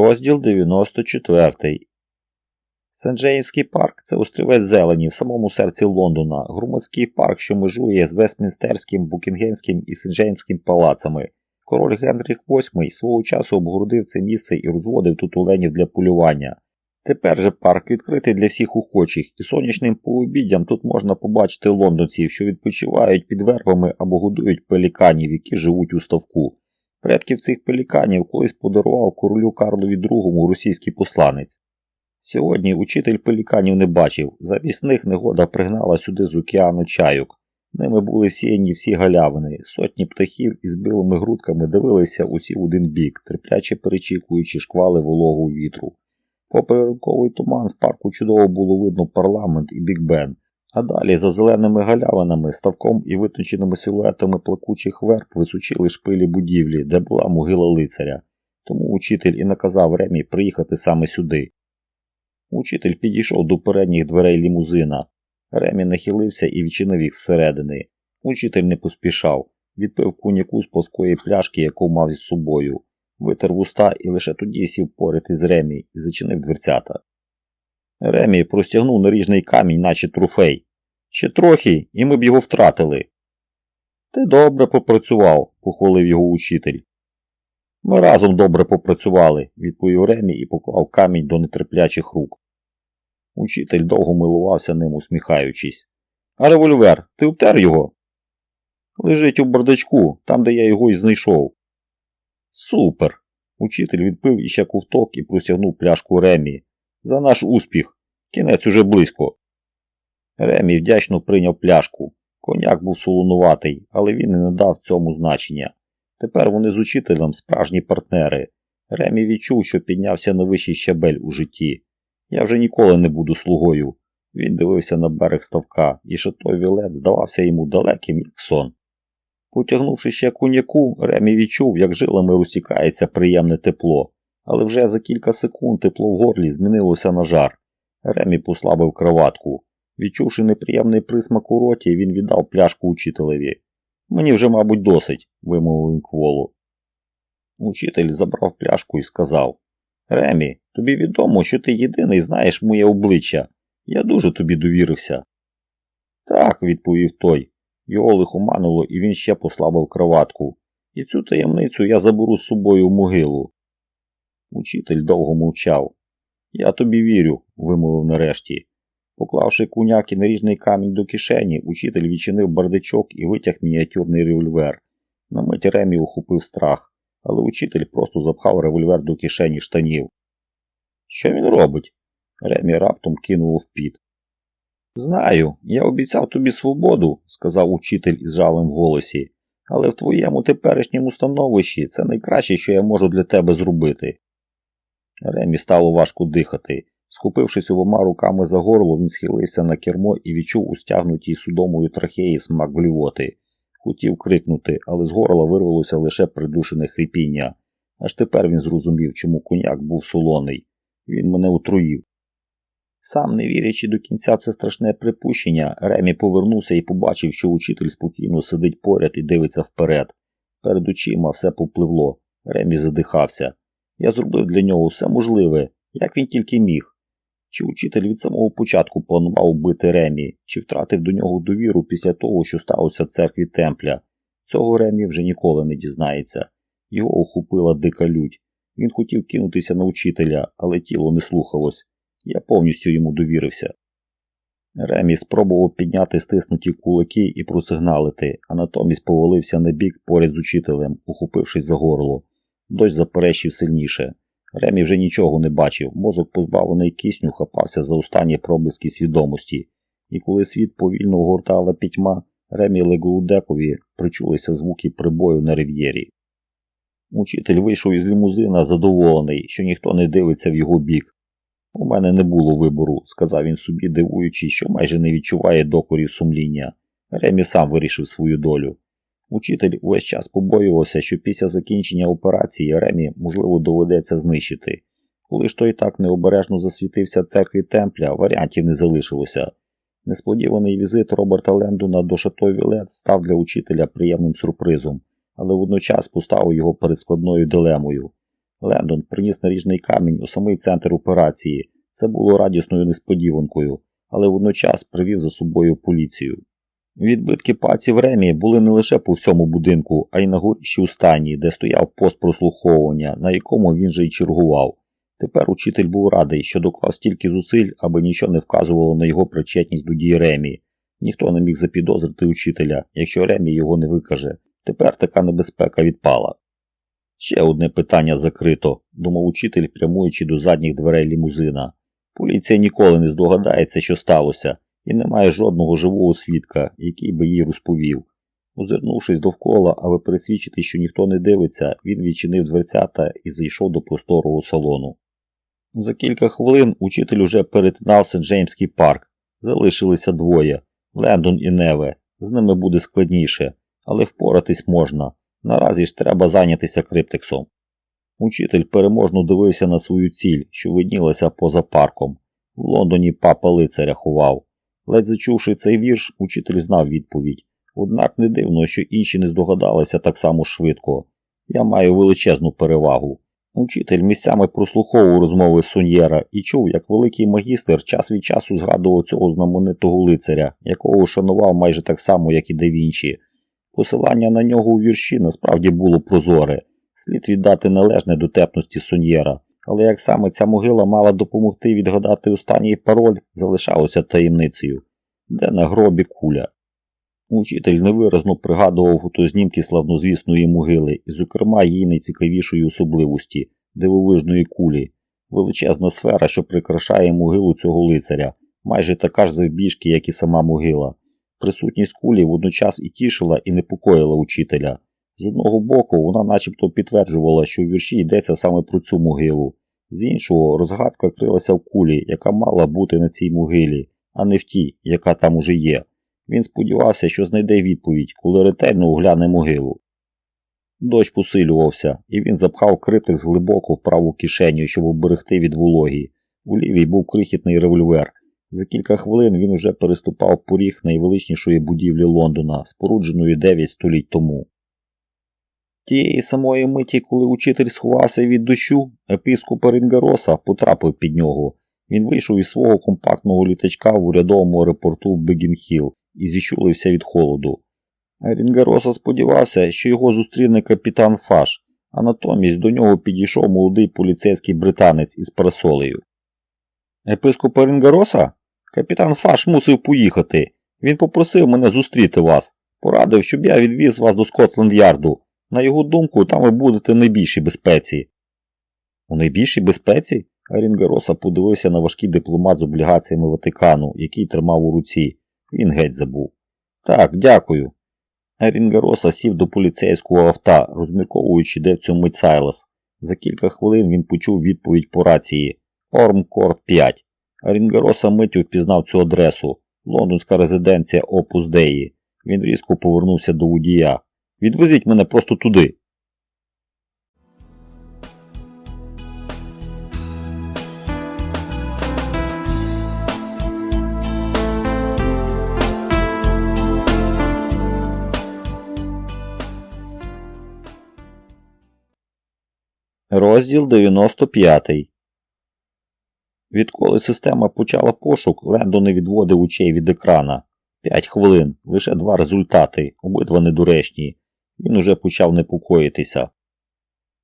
Розділ 94. Сен-Джеймський парк це острівець зелені в самому серці Лондона, громадський парк, що межує з Вестмінстерським, Букінгенським і Сен-Джеймським палацами. Король Генріх VIII свого часу обгородив це місце і розводив тут оленів для полювання. Тепер же парк відкритий для всіх охочих, і сонячним пообіддям тут можна побачити лондонців, що відпочивають під вербами або годують пеліканів, які живуть у ставку. Предків цих пеліканів колись подарував королю Карлові II російський посланець. Сьогодні учитель пеліканів не бачив, замість них негода пригнала сюди з океану чайок. Ними були всіяні всі галявини, сотні птахів із білими грудками дивилися усі в один бік, терпляче перечікуючи шквали вологу вітру. Попри ранковий туман в парку чудово було видно парламент і Бік Бен, а далі за зеленими галявинами, ставком і витонченими силуетами плакучих верб височили шпилі будівлі, де була могила лицаря. Тому учитель і наказав Ремі приїхати саме сюди. Учитель підійшов до передніх дверей лімузина. Ремі нахилився і відчинив їх зсередини. Учитель не поспішав, відпив куняку з плоскої пляшки, яку мав з собою, витер вуста і лише тоді сів поряд із Ремі і зачинив дверцята. Ремі простягнув наріжний камінь, наче трофей. Ще трохи, і ми б його втратили. Ти добре попрацював, похвалив його учитель. Ми разом добре попрацювали, відповів Ремі і поклав камінь до нетерплячих рук. Учитель довго милувався ним, усміхаючись. А револьвер, ти обтер його? Лежить у бардачку, там, де я його і знайшов. Супер. Учитель відпив іще ковток і простягнув пляшку Ремі. За наш успіх. Кінець уже близько. Ремі вдячно прийняв пляшку. Коняк був солонуватий, але він не надав цьому значення. Тепер вони з учителем справжні партнери. Ремі відчув, що піднявся на вищий щабель у житті. Я вже ніколи не буду слугою. Він дивився на берег ставка, і шатой вілет здавався йому далеким, як сон. Потягнувши ще куняку, Ремі відчув, як жилами розтікається приємне тепло, але вже за кілька секунд тепло в горлі змінилося на жар. Ремі послабив кроватку. Відчувши неприємний присмак у роті, він віддав пляшку учителеві. Мені вже, мабуть, досить, вимовив він кволу. Учитель забрав пляшку і сказав Ремі, тобі відомо, що ти єдиний знаєш моє обличчя. Я дуже тобі довірився. Так, відповів той. Його лихоманило, і він ще послабив кроватку. І цю таємницю я заберу з собою в могилу. Учитель довго мовчав. Я тобі вірю, вимовив нарешті. Поклавши куняк і наріжний камінь до кишені, учитель відчинив бардачок і витяг мініатюрний револьвер. На мить Ремі ухопив страх, але учитель просто запхав револьвер до кишені штанів. Що він робить? Ремі раптом кинув в піт. Знаю, я обіцяв тобі свободу, сказав учитель із жалем в голосі, але в твоєму теперішньому становищі це найкраще, що я можу для тебе зробити. Ремі стало важко дихати. Схопившись обома руками за горло, він схилився на кермо і відчув у стягнутій судомою трахеї смак блювоти. Хотів крикнути, але з горла вирвалося лише придушене хрипіння. Аж тепер він зрозумів, чому коняк був солоний. Він мене отруїв. Сам, не вірячи до кінця це страшне припущення, Ремі повернувся і побачив, що учитель спокійно сидить поряд і дивиться вперед. Перед очима все попливло. Ремі задихався. Я зробив для нього все можливе, як він тільки міг. Чи учитель від самого початку планував бити Ремі, чи втратив до нього довіру після того, що сталося в церкві Темпля. Цього Ремі вже ніколи не дізнається. Його охопила дика лють. Він хотів кинутися на учителя, але тіло не слухалось. Я повністю йому довірився. Ремі спробував підняти стиснуті кулаки і просигналити, а натомість повалився на бік поряд з учителем, ухопившись за горло. Дощ заперечив сильніше. Ремі вже нічого не бачив, мозок, позбавлений кисню, хапався за останні проблиски свідомості, і коли світ повільно огортала пітьма, Ремі Леголудекові причулися звуки прибою на рив'єрі. Учитель вийшов із лімузина задоволений, що ніхто не дивиться в його бік. У мене не було вибору, сказав він собі, дивуючись, що майже не відчуває докорів сумління. Ремі сам вирішив свою долю. Учитель увесь час побоювався, що після закінчення операції Ремі, можливо, доведеться знищити. Коли ж той так необережно засвітився церкві Темпля, варіантів не залишилося. Несподіваний візит Роберта Лендуна до Шато Вілет став для учителя приємним сюрпризом, але водночас поставив його перед складною дилемою. Лендон приніс наріжний камінь у самий центр операції. Це було радісною несподіванкою, але водночас привів за собою поліцію. Відбитки пальців Ремі були не лише по всьому будинку, а й на горищі у стані, де стояв пост прослуховування, на якому він же й чергував. Тепер учитель був радий, що доклав стільки зусиль, аби нічого не вказувало на його причетність до дії Ремі. Ніхто не міг запідозрити учителя, якщо Ремі його не викаже. Тепер така небезпека відпала. Ще одне питання закрито, думав учитель, прямуючи до задніх дверей лімузина. Поліція ніколи не здогадається, що сталося, і немає жодного живого свідка, який би їй розповів. Озирнувшись довкола, аби пересвідчити, що ніхто не дивиться, він відчинив дверцята і зайшов до просторого салону. За кілька хвилин учитель уже перетинав Сент-Джеймський парк. Залишилися двоє Лендон і Неве. З ними буде складніше, але впоратись можна. Наразі ж треба зайнятися криптексом. Учитель переможно дивився на свою ціль, що виднілася поза парком. В Лондоні папа лицаря ховав. Ледь зачувши цей вірш, учитель знав відповідь. Однак не дивно, що інші не здогадалися так само швидко. Я маю величезну перевагу. Учитель місцями прослуховував розмови Суньєра і чув, як великий магістр час від часу згадував цього знаменитого лицаря, якого шанував майже так само, як і де Вінчі. Посилання на нього у вірші насправді було прозоре. Слід віддати належне дотепності Суньєра, але як саме ця могила мала допомогти відгадати останній пароль, залишалося таємницею, де на гробі куля. Учитель невиразно пригадував фотознімки славнозвісної могили, і, зокрема, її найцікавішої особливості дивовижної кулі, величезна сфера, що прикрашає могилу цього лицаря, майже така ж завбіжки, як і сама могила. Присутність кулі водночас і тішила, і непокоїла учителя. З одного боку, вона начебто підтверджувала, що у вірші йдеться саме про цю могилу, з іншого, розгадка крилася в кулі, яка мала бути на цій могилі, а не в тій, яка там уже є. Він сподівався, що знайде відповідь, коли ретельно огляне могилу. Дощ посилювався, і він запхав криптекс глибоко в праву кишеню, щоб оберегти від вологі. У лівій був крихітний револьвер. За кілька хвилин він уже переступав поріг найвеличнішої будівлі Лондона, спорудженої 9 століть тому. Тієї самої миті, коли учитель сховався від дощу, епіскоп Рінгароса потрапив під нього. Він вийшов із свого компактного літачка в урядовому аеропорту Бегінхіл і зіщулився від холоду. Рінгароса сподівався, що його зустріне капітан Фаш, а натомість до нього підійшов молодий поліцейський британець із парасолею. Епископа Рінгароса? Капітан Фаш мусив поїхати. Він попросив мене зустріти вас. Порадив, щоб я відвіз вас до Скотланд-Ярду. На його думку, там ви будете найбільшій безпеці. У найбільшій безпеці? Рінгароса подивився на важкий дипломат з облігаціями Ватикану, який тримав у руці. Він геть забув. Так, дякую. Рінгароса сів до поліцейського авто, розмірковуючи, де в цьому мить Сайлас. За кілька хвилин він почув відповідь по рації Ормкорт 5. Рінгароса миттю впізнав цю адресу лондонська резиденція Опус Деї. Він різко повернувся до водія. Відвезіть мене просто туди. Розділ 95 Відколи система почала пошук, Лендо не відводив очей від екрана. П'ять хвилин, лише два результати, обидва недоречні. Він уже почав непокоїтися.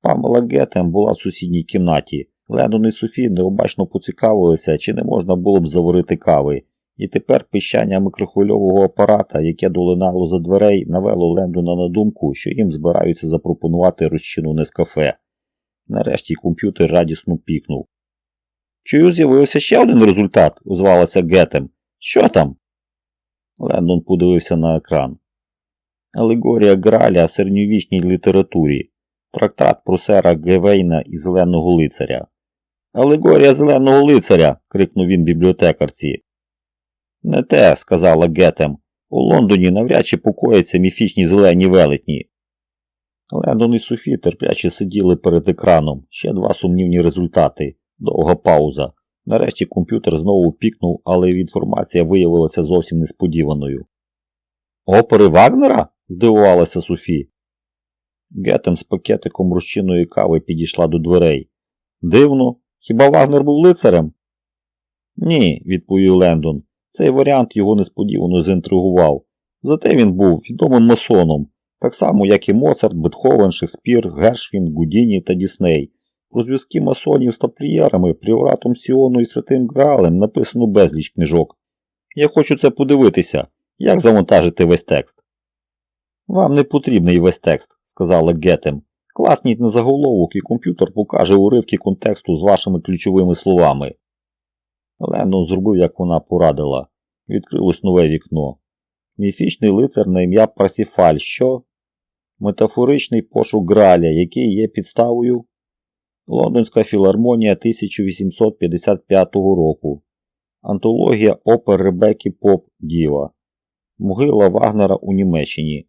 Памела Гетем була в сусідній кімнаті. Лендон і Софі необачно поцікавилися, чи не можна було б заварити кави, і тепер пищання микрохвильового апарата, яке долинало за дверей, навело Лендона на думку, що їм збираються запропонувати розчину Нескафе. Нарешті комп'ютер радісно пікнув. Чую, з'явився ще один результат, озвалася Гетем. Що там? Лендон подивився на екран. Алегорія Граля в середньовічній літературі. Трактат про сера Гевейна і Зеленого лицаря. Алегорія зеленого лицаря. крикнув він бібліотекарці. Не те, сказала Гетем. У Лондоні навряд чи покояться міфічні зелені велетні. Лендон і Софі терпляче сиділи перед екраном. Ще два сумнівні результати. Довга пауза. Нарешті комп'ютер знову пікнув, але інформація виявилася зовсім несподіваною. Опери Вагнера? Здивувалася Софі. Гетем з пакетиком розчинної кави підійшла до дверей. Дивно, хіба Вагнер був лицарем? Ні, відповів Лендон. Цей варіант його несподівано заінтригував. Зате він був відомим масоном, так само, як і Моцарт, Бетховен, Шекспір, Гершвін, Гудіні та Дісней. Про зв'язки масонів з таплієрами, Пріоратом Сіону і Святим Граалем написано безліч книжок. Я хочу це подивитися, як завантажити весь текст. Вам не потрібний весь текст, сказала Гетем. Класніть на заголовок і комп'ютер покаже уривки контексту з вашими ключовими словами. Лендон зробив, як вона порадила. Відкрилось нове вікно. Міфічний лицар на ім'я Парсіфаль, що? Метафоричний пошук Граля, який є підставою. Лондонська філармонія 1855 року. Антологія опер Ребеккі Поп Діва. Могила Вагнера у Німеччині.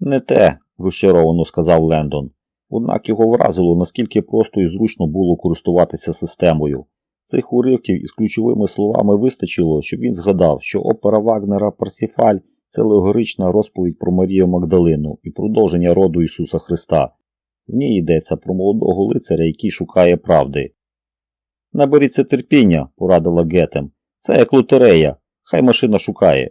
Не те, розчаровано сказав Лендон. Однак його вразило, наскільки просто і зручно було користуватися системою. Цих уривків із ключовими словами вистачило, щоб він згадав, що опера Вагнера Парсіфаль це легорична розповідь про Марію Магдалину і продовження роду Ісуса Христа. В ній йдеться про молодого лицаря, який шукає правди. Наберіться терпіння, порадила Гетем. Це як лотерея, хай машина шукає.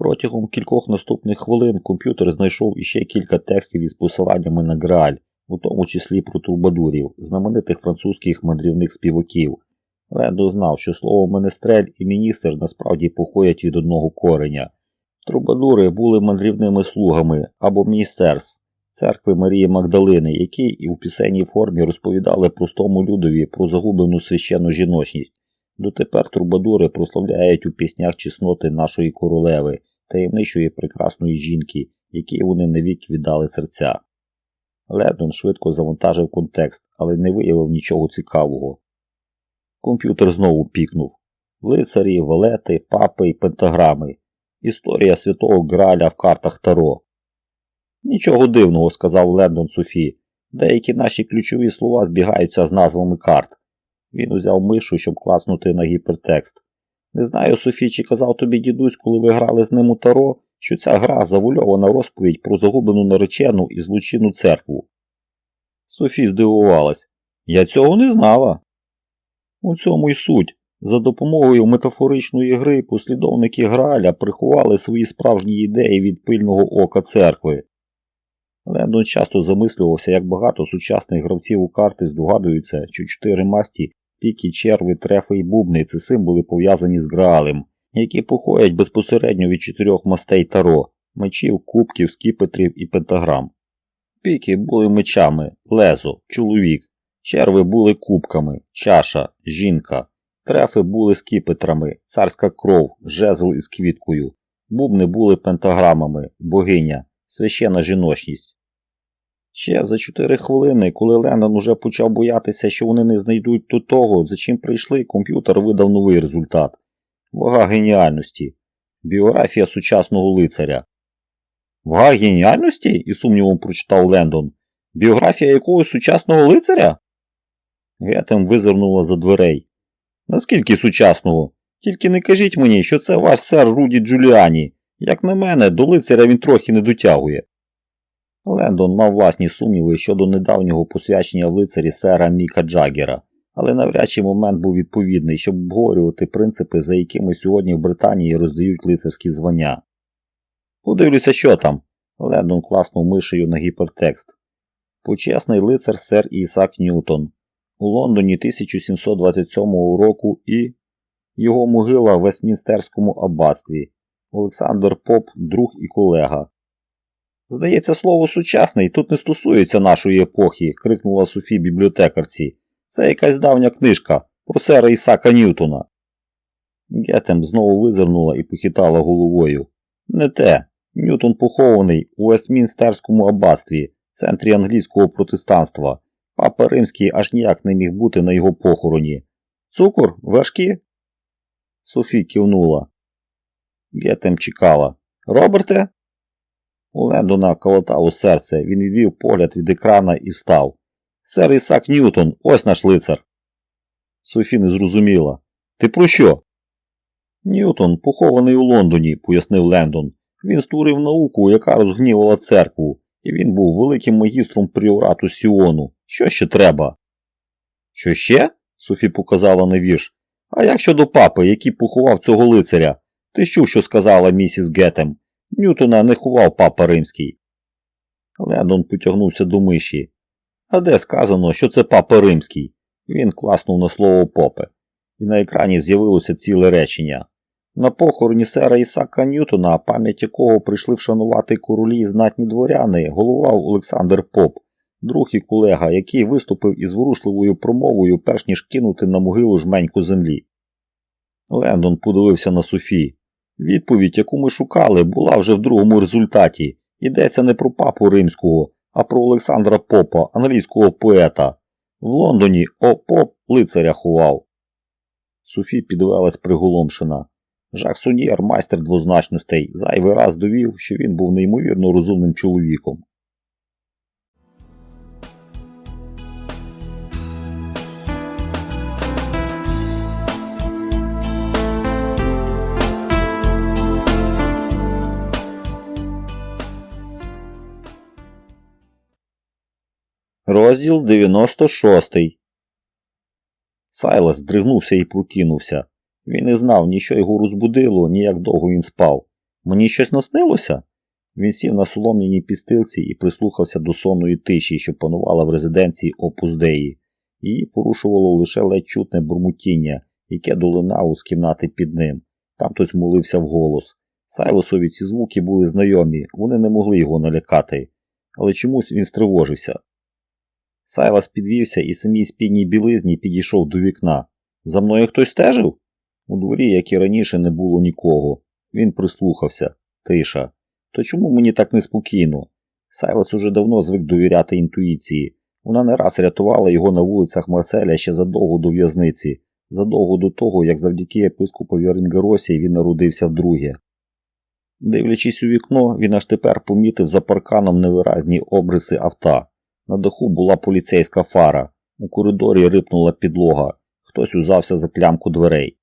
Протягом кількох наступних хвилин комп'ютер знайшов іще кілька текстів із посиланнями на Грааль, у тому числі про турбадурів, знаменитих французьких мандрівних співаків. Лендо знав, що слово менестрель і міністр насправді походять від одного кореня. Трубадури були мандрівними слугами або міністерс церкви Марії Магдалини, які і в пісенній формі розповідали простому людові про загублену священну жіночність. Дотепер трубадури прославляють у піснях чесноти нашої королеви, таємничої прекрасної жінки, якій вони навік віддали серця. Ледон швидко завантажив контекст, але не виявив нічого цікавого. Комп'ютер знову пікнув лицарі, валети, папи і пентаграми. Історія святого Граля в картах Таро. Нічого дивного, сказав Лендон Софі. Деякі наші ключові слова збігаються з назвами карт. Він узяв мишу, щоб класнути на гіпертекст. Не знаю, Софі, чи казав тобі дідусь, коли ви грали з ним у Таро, що ця гра завульована розповідь про загублену наречену і злочинну церкву. Софі здивувалась. Я цього не знала. У цьому й суть. За допомогою метафоричної гри послідовники Граля приховали свої справжні ідеї від пильного ока церкви. Лендон часто замислювався, як багато сучасних гравців у карти здогадуються, що чотири масті, піки, черви, трефи і бубни це символи пов'язані з Граалем, які походять безпосередньо від чотирьох мастей таро мечів, кубків, скіпетрів і пентаграм. Піки були мечами, лезо, чоловік, черви були кубками, чаша, жінка, трефи були скіпетрами, царська кров, жезл із квіткою, бубни були пентаграмами, богиня, священна жіночність. Ще за чотири хвилини, коли Леннон уже почав боятися, що вони не знайдуть до того, за чим прийшли, комп'ютер видав новий результат. Вага геніальності. Біографія сучасного лицаря. Вага геніальності? із сумнівом прочитав Лендон. Біографія якогось сучасного лицаря? Гетем визирнула за дверей. Наскільки сучасного? Тільки не кажіть мені, що це ваш сер Руді Джуліані. Як на мене, до лицаря він трохи не дотягує. Лендон мав власні сумніви щодо недавнього посвячення в лицарі сера Міка Джаггера, але навряд чи момент був відповідний, щоб обговорювати принципи, за якими сьогодні в Британії роздають лицарські звання. Подивлюся, що там. Лендон класнув мишею на гіпертекст. Почесний лицар сер Ісак Ньютон. У Лондоні 1727 року і його могила в Вестмінстерському аббатстві. Олександр Поп, друг і колега. Здається, слово сучасний тут не стосується нашої епохи, крикнула Софі бібліотекарці. Це якась давня книжка про сера Ісака Ньютона. Гетем знову визирнула і похитала головою. Не те. Ньютон похований у Вестмінстерському аббатстві, центрі англійського протестанства. Папа Римський аж ніяк не міг бути на його похороні. Цукор? Важкі? Софі кивнула. Гетем чекала. Роберте? У Лендона колотало серце, він відвів погляд від екрана і встав. Сер Ісак Ньютон, ось наш лицар. Софі не зрозуміла. Ти про що? Ньютон похований у Лондоні, пояснив Лендон. Він створив науку, яка розгнівала церкву. І він був великим магістром пріорату Сіону. Що ще треба? Що ще? Софі показала на вірш. А як щодо папи, який поховав цього лицаря? Ти чув, що сказала місіс Гетем? Ньютона не ховав папа римський. Лендон потягнувся до миші. А де сказано, що це папа римський? Він класнув на слово попе, і на екрані з'явилося ціле речення. На похороні сера Ісака Ньютона, пам'ять якого прийшли вшанувати королі і знатні дворяни, головував Олександр Поп, друг і колега, який виступив із ворушливою промовою, перш ніж кинути на могилу жменьку землі. Лендон подивився на Софі. Відповідь, яку ми шукали, була вже в другому результаті. Йдеться не про папу римського, а про Олександра Попа, англійського поета. В Лондоні О Поп лицаря ховав. Софі підвелась приголомшена. Жак Суньєр, майстер двозначностей, зайвий раз довів, що він був неймовірно розумним чоловіком. Розділ 96 Сайлас здригнувся і прокинувся. Він не знав, ні що його розбудило, ні як довго він спав. Мені щось наснилося? Він сів на солом'яній пістилці і прислухався до сонної тиші, що панувала в резиденції Опуздеї. Її порушувало лише ледь чутне бурмутіння, яке долинало з кімнати під ним. Там хтось молився вголос. Сайлосові ці звуки були знайомі, вони не могли його налякати. Але чомусь він стривожився. Сайлас підвівся і самій спідній білизні підійшов до вікна. За мною хтось стежив? У дворі, як і раніше, не було нікого. Він прислухався. Тиша. То чому мені так неспокійно? Сайлас уже давно звик довіряти інтуїції. Вона не раз рятувала його на вулицях Марселя ще задовго до в'язниці, задовго до того, як завдяки епископові Рингаросі він народився вдруге. Дивлячись у вікно, він аж тепер помітив за парканом невиразні обриси авто. На даху була поліцейська фара. У коридорі рипнула підлога. Хтось узався за клямку дверей.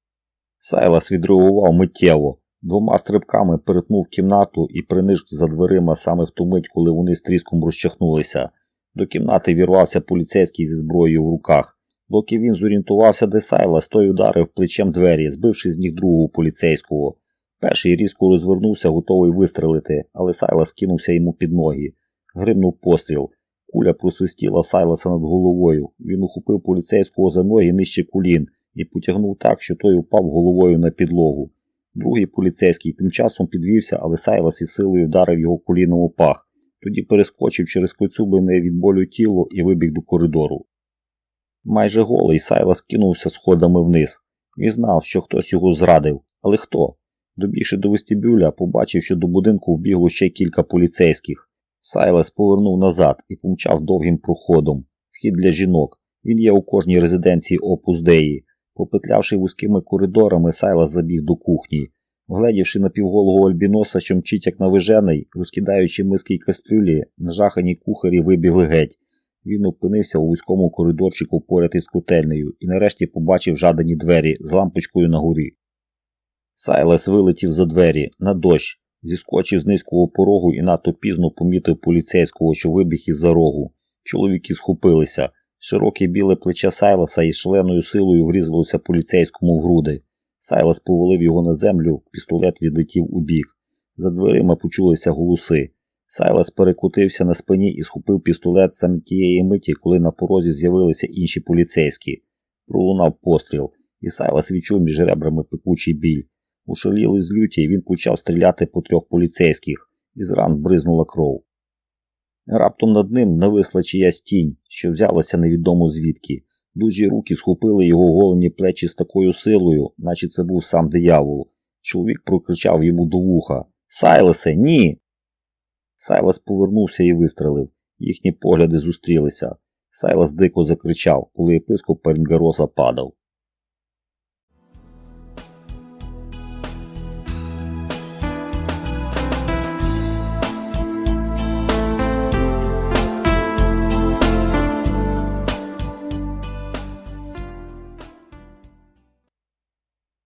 Сайлас відреагував миттєво, двома стрибками перетнув кімнату і принишк за дверима саме в ту мить, коли вони з тріском розчахнулися. До кімнати вірвався поліцейський зі зброєю в руках. Доки він зорієнтувався, де Сайлас, той ударив плечем двері, збивши з ніг другого поліцейського. Перший різко розвернувся, готовий вистрелити, але Сайлас кинувся йому під ноги. Гримнув постріл. Куля просвистіла Сайласа над головою. Він ухопив поліцейського за ноги нижче колін і потягнув так, що той упав головою на підлогу. Другий поліцейський тим часом підвівся, але Сайлас із силою вдарив його коліном у пах. Тоді перескочив через коцюбине від болю тіло і вибіг до коридору. Майже голий Сайлас кинувся сходами вниз. Він знав, що хтось його зрадив. Але хто? Добігши до вестибюля, побачив, що до будинку вбігло ще кілька поліцейських. Сайлас повернув назад і помчав довгим проходом. Вхід для жінок. Він є у кожній резиденції Опус Деї. Попетлявши вузькими коридорами, Сайлас забіг до кухні. Вгледівши напівголого альбіноса, що мчить як навижений, розкидаючи миски й кастрюлі, нажахані кухарі вибігли геть. Він опинився у вузькому коридорчику поряд із котельнею і нарешті побачив жадані двері з лампочкою на горі. Сайлас вилетів за двері на дощ, зіскочив з низького порогу і надто пізно помітив поліцейського, що вибіг із за рогу. Чоловіки схопилися. Широке біле плече Сайласа із шаленою силою врізалося поліцейському в груди. Сайлас повалив його на землю, пістолет відлетів у бік. За дверима почулися голоси. Сайлас перекотився на спині і схопив пістолет саме тієї миті, коли на порозі з'явилися інші поліцейські. Пролунав постріл, і Сайлас відчув між ребрами пекучий біль. Ушаліли з люті, він почав стріляти по трьох поліцейських, із ран бризнула кров. Раптом над ним нависла чиясь тінь, що взялася невідомо звідки. Дужі руки схопили його голені плечі з такою силою, наче це був сам диявол. Чоловік прокричав йому до вуха Сайлесе, ні. Сайлас повернувся і вистрелив. Їхні погляди зустрілися. Сайлас дико закричав, коли єпископ Пернгароса падав.